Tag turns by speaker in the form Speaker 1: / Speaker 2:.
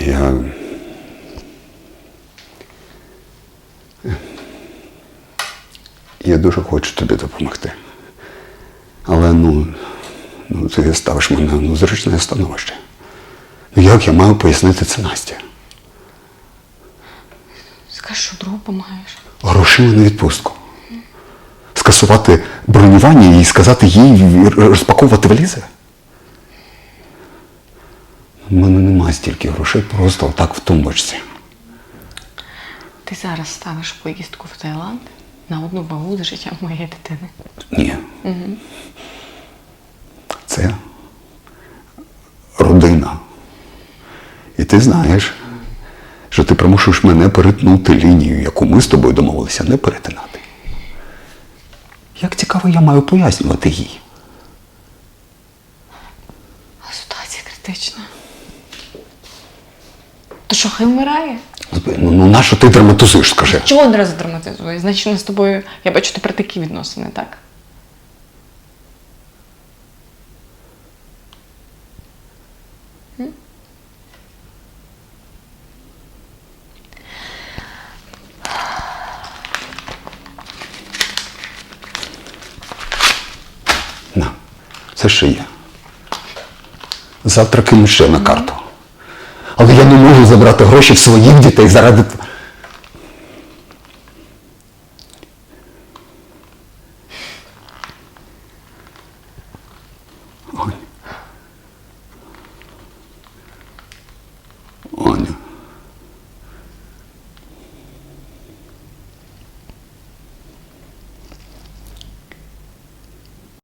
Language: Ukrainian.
Speaker 1: Я. Я дуже хочу тобі допомогти. Але ну, ну ти ставиш мене ну, зручне становище. Ну як я маю пояснити це Насті?
Speaker 2: Скажи, що другу допомагаєш.
Speaker 1: Грошима на відпустку. Скасувати бронювання і сказати їй розпаковувати валізи? У мене немає стільки грошей просто отак в тумбочці.
Speaker 2: Ти зараз ставиш поїздку в Таїланд на одну вагу з життям моєї дитини.
Speaker 1: Ні. Це родина. І ти знаєш, що ти примушуєш мене перетнути лінію, яку ми з тобою домовилися не перетинати. Як цікаво, я маю пояснювати їй.
Speaker 2: А ситуація критична. То що, хай вмирає?
Speaker 1: Ну, ну нащо ти драматизуєш, скажи?
Speaker 2: Чого одразу драматизує? Значить, ми з тобою, я бачу, тепер такі відносини, так?
Speaker 1: На, це ще є. Завтра кину ще на карту. Але я не можу забрати гроші в своїх дітей заради.